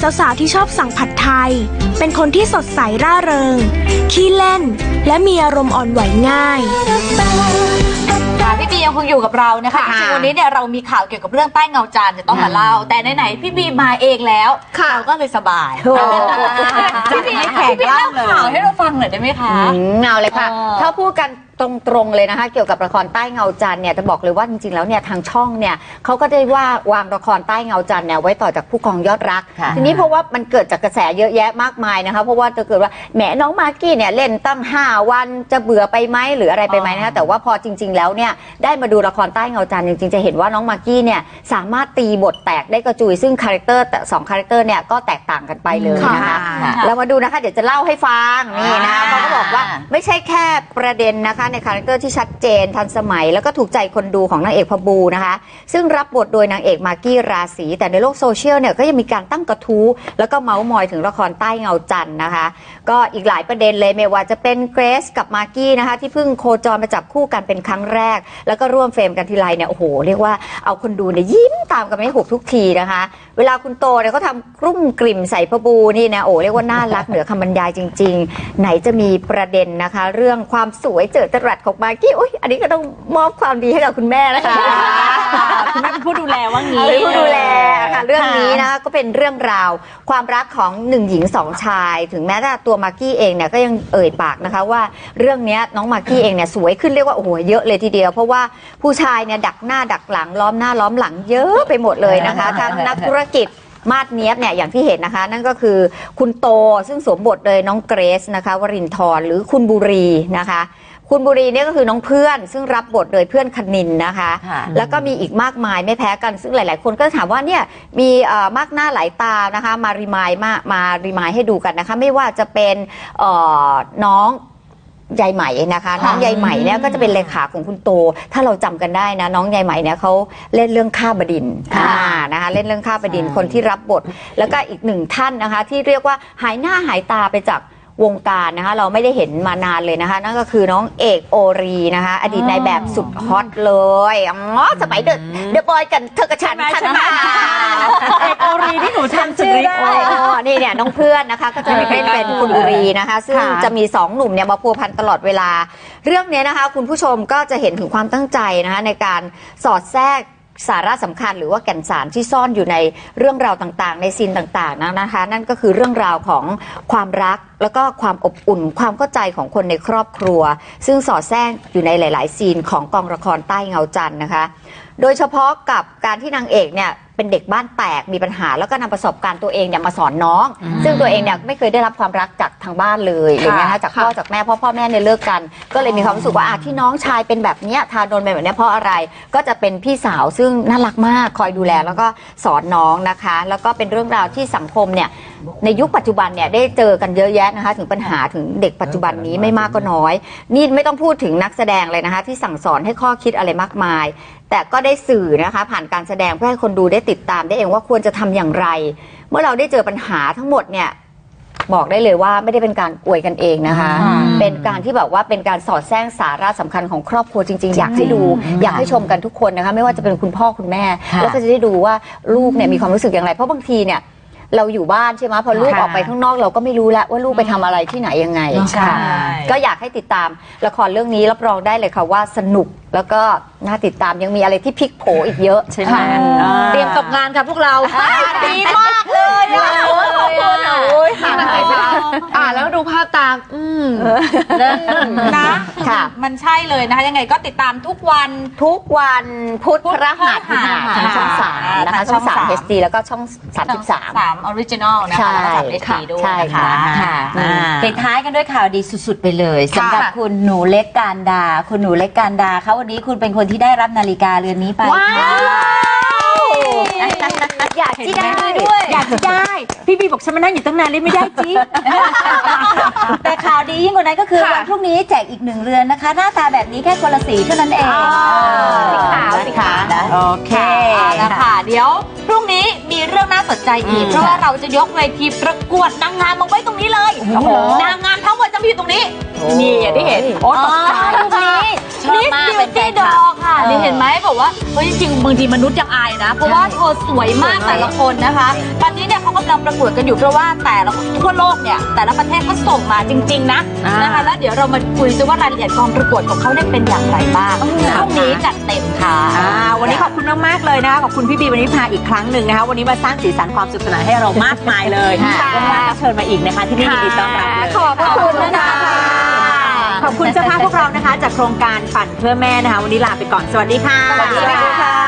ที่ชอบสั่งผัดไทย เป็นคนที่สดใสร่าเริง ขี้เล่น และมีอารมณ์อ่อนไหวง่าย ค่ะพี่บียังคงอยู่กับเรานะคะค่ะจริงๆวันนี้เนี่ยเรามีข่าวเกี่ยวกับเรื่องใต้เงาจันทร์จะต้องมาเล่า แต่ไหนๆพี่บีมาเองแล้วค่ะเราก็เลยสบายโอ้พี่บีให้แขกพี่บีเล่าเล่าเลยข่าวให้เราฟังหน่อยได้ไหมคะ อืมเอาเลยค่ะเออถ้าพูดกัน ตรงๆเลยนะคะ เกี่ยวกับละครใต้เงาจันทร์เนี่ยจะบอกเลยว่าจริงๆแล้วเนี่ยทางช่องเนี่ยเขาก็ได้ว่าวางละครใต้เงาจันทร์เนี่ยไว้ต่อจากผู้กองยอดรัก ค่ะ ทีนี้เพราะว่ามันเกิดจากกระแสเยอะแยะมากมายนะคะเพราะว่าจะเกิดว่าแหมน้องมากกี้เนี่ยเล่นตั้ง 5 วันจะเบื่อไปไหมหรืออะไรไปไหมนะคะแต่ว่าพอจริง ๆ แล้วเนี่ยได้มาดูละครใต้เงาจันทร์จริงๆจะเห็นว่าน้องมากกี้เนี่ยสามารถตีบทแตกได้กระจุยซึ่งคาแรคเตอร์แต่สองคาแรคเตอร์เนี่ยก็แตกต่างกันไปเลยนะคะ ค่ะ เรามาดูนะคะ เดี๋ยวจะเล่าให้ฟังนี่นะอ่า เขาก็บอกว่าไม่ใช่แค่ประเด็นนะคะในคาแรคเตอร์ที่ชัดเจนทันสมัย แล้วก็ถูกใจคนดูของนางเอกพบูนะคะ ซึ่งรับบทโดยนางเอกมากกี้ราศีแต่ในโลกโซเชียลเนี่ยก็ยังมีการตั้งกระทู้แล้วก็เมาส์มอยถึงละครใต้เงาจันทร์นะคะ ก็อีกหลายประเด็นเลยไม่ว่าจะเป็นเกรซกับมากกี้นะคะ ที่เพิ่งโคจรมาจับคู่กันเป็นครั้งแรก แล้วก็ร่วมเฟรมกันทีไรเนี่ยโอ้โหเรียกว่าเอาคนดูเนี่ยยิ้มตามกันไม่หุบทุกทีนะคะ เวลาคุณโตเนี่ยเขาทำกรุ่มกลิ่มใส่พะบูนี่นะโอ้เรียกว่าน่ารักเหนือคำบรรยายจริง ๆ ไหนจะมีประเด็นนะคะ เรื่องความสวยเจิดจรัสของมากกี้อุ้ยอันนี้ก็ต้องมอบความดีให้กับคุณแม่นะคะคุณแม่เป็นผู้ดูแลว่างี้เป็นผู้ดูแลค่ะเรื่องนี้นะคะก็เป็นเรื่องราวความรักของหนึ่งหญิงสองชาย ถึงแม้แต่ตัวมากกี้เองเนี่ยก็ยังเอ่ยปากนะคะว่าเรื่องเนี้ยน้องมากกี้เองเนี่ยสวยขึ้นเรียกว่าโอ้โหเยอะเลยทีเดียว เพราะว่าผู้ชายเนี่ยดักหน้าดักหลังล้อมหน้าล้อมหลังเยอะไปหมดเลยนะคะทั้งนักธุรกิจมาดเนี้ยบเนี่ยอย่างที่เห็นนะคะ นั่นก็คือคุณโตซึ่งสวมบทโดยน้องเกรซนะคะ วรินทร์หรือคุณบุรีนะคะ คุณบุรีเนี่ยก็คือน้องเพื่อน ซึ่งรับบทโดยเพื่อนคณินนะคะ ค่ะ แล้วก็มีอีกมากมายไม่แพ้กันซึ่งหลาย ๆ คนก็ถามว่าเนี่ยมีเอ่อมากหน้าหลายตานะคะมารีมายมามารีมายให้ดูกันนะคะ ไม่ว่าจะเป็นเอ่อน้องยายไหมนะคะน้องยายไหมเนี่ยก็จะเป็นเลขาของคุณโต ถ้าเราจำกันได้นะน้องยายไหมเนี่ยเขาเล่นเรื่องข้าบดินทร์ค่ะ อ่านะคะเล่นเรื่องข้าบดินทร์คนที่รับบท แล้วก็อีกหนึ่งท่านนะคะ ที่เรียกว่าหายหน้าหายตาไปจาก วงการนะคะ เราไม่ได้เห็นมานานเลยนะคะ นั่นก็คือน้องเอกโอรีนะคะ อดีตนายแบบสุดฮอตเลยอ๋อสมัยเดอะเดอะบอยกันเธอกับฉันใช่ไหมฉันมา เอกโอรีที่หนูทำสุดฤทธิ์อ๋อนี่เนี่ยน้องเพื่อนนะคะ ก็จะเล่นเป็นคุณบุรีนะคะ ซึ่งค่ะ จะมีสองหนุ่มเนี่ยมาพัวพันตลอดเวลา เรื่องเนี้ยนะคะ คุณผู้ชมก็จะเห็นถึงความตั้งใจนะคะในการสอดแทรก สาระสำคัญหรือว่าแก่นสารที่ซ่อนอยู่ในเรื่องราวต่างๆ ในซีนต่างๆนะนะคะ นั่นก็คือเรื่องราวของความรักแล้วก็ความอบอุ่นความเข้าใจของคนในครอบครัว ซึ่งสอดแทรกอยู่ในหลาย ๆ ซีนของกองละครใต้เงาจันทร์นะคะ โดยเฉพาะกับการที่นางเอกเนี่ย เป็นเด็กบ้านแตกมีปัญหา แล้วก็นำประสบการณ์ตัวเองเนี่ยมาสอนน้อง ซึ่งตัวเองเนี่ยไม่เคยได้รับความรักจากทางบ้านเลยอะไรเงี้ยนะคะจากพ่อจากแม่พ่อพ่อแม่เนี่ยเลิกกัน ก็เลยมีความรู้สึกว่าอะที่น้องชายเป็นแบบเนี้ยทาโดนเป็นแบบเนี้ยเพราะอะไรก็จะเป็นพี่สาวซึ่งน่ารักมากคอยดูแลแล้วก็สอนน้องนะคะ แล้วก็เป็นเรื่องราวที่สังคมเนี่ย ในยุคปัจจุบันเนี่ยได้เจอกันเยอะแยะนะคะ ถึงปัญหาถึงเด็กปัจจุบันนี้ไม่มากก็น้อย นี่ไม่ต้องพูดถึงนักแสดงเลยนะคะ ที่สั่งสอนให้ข้อคิดอะไรมากมาย แต่ก็ได้สื่อนะคะ ผ่านการแสดงเพื่อให้คนดูได้ติดตามได้เองว่าควรจะทำอย่างไร เมื่อเราได้เจอปัญหาทั้งหมดเนี่ยบอกได้เลยว่าไม่ได้เป็นการอวยกันเองนะคะอืมเป็นการที่แบบว่าเป็นการสอดแทรกสาระสำคัญของครอบครัวจริง ๆ อยากให้ดู อยากให้ชมกันทุกคนนะคะ ไม่ว่าจะเป็นคุณพ่อคุณแม่ แล้วก็จะได้ดูว่าลูกเนี่ยมีความรู้สึกอย่างไร เพราะบางทีเนี่ย เราอยู่บ้านใช่ไหมพอลูกค่ะ ออกไปข้างนอกเราก็ไม่รู้แล้วว่าลูกไปทำอะไรที่ไหนยังไงใช่ ค่ะก็อยากให้ติดตามละครเรื่องนี้รับรองได้เลยค่ะว่าสนุกแล้วก็น่าติดตามยังมีอะไรที่พลิกโผอีกเยอะใช่ไหมเตรียมตกงานค่ะพวกเรา ดีมาก เลยอะขอบคุณอะโอ้ยนี่มันใส่ไปอ่าแล้วดูภาพตาม อืมนะค่ะ มันใช่เลยนะคะ ยังไงก็ติดตามทุกวันทุกวันพุธพฤหัสพุธหัสทางช่องสามนะคะช่องสามสาม HD แล้วก็ช่องสามสิบสามสามออริจินอลนะคะแล้วก็สามเอค่ะด้วยนะคะค่ะค่ะปิดท้ายกันด้วยข่าวดีสุดๆไปเลยสำหรับคุณหนูเล็กการดา คุณหนูเล็กการดาเขาวันนี้คุณเป็นคนที่ได้รับนาฬิกาเรือนนี้ไปว้า อยากที่ได้อยากจะได้ พี่บีบอกฉันมานั่งอยู่ตั้งนานเลยไม่ได้จริงแต่ข่าวดียิ่งกว่านั้นก็คือค่ะวันพรุ่งนี้แจกอีกหนึ่งเรือนนะคะ หน้าตาแบบนี้แค่คนละสีเท่านั้นเองสีขาวเออสีขาวนะคะโอเคเอาละค่ะเดี๋ยวพรุ่งนี้มีเรื่องน่าสนใจอีกเพราะว่าเราจะยกเวทีประกวดนางงามมาไว้ตรงนี้เลยนางงามทั้งหมดจะมาอยู่ตรงนี้นี่อย่างที่เห็นโอ้ตกใจอ๋อรูปนี้นี่ Miss มากเป็นแฟ Beauty นคลับ Doll ค่ะเออ นี่เห็นไหมบอกว่าเฮ้ยจริงๆบางทีมนุษย์ยังอายนะ เพราะว่าเธอสวยมากแต่ละคนนะคะ ตอนนี้เนี่ยเขากำลังประกวดกันอยู่เพราะว่าแต่ละทั่วโลกเนี่ยแต่ละประเทศก็ส่งมาจริง ๆ นะอ่านนะคะแล้วเดี๋ยวเรามาคุยซิว่ารายละเอียดกองประกวดของเขาได้เป็นอย่างไรบ้างพรุ่งนี้จัดเต็มค่ะอ่าวันนี้ขอบคุณมากๆเลยนะคะขอบคุณพี่บีวันนี้พาอีกครั้งหนึ่งนะคะวันนี้มาสร้างสีสันความสุขสนานให้เรามากมายเลยค่ะว่างๆก็เชิญมาอีกนะคะที่นี่ยินดีต้อนรับเลยขอบพระคุณนะคะข อบคุณเจ้าภาพพวกเรานะคะ จากโครงการฝันเพื่อแม่นะคะ วันนี้ลาไปก่อน สวัสดีค่ะ สวัสดีค่ะ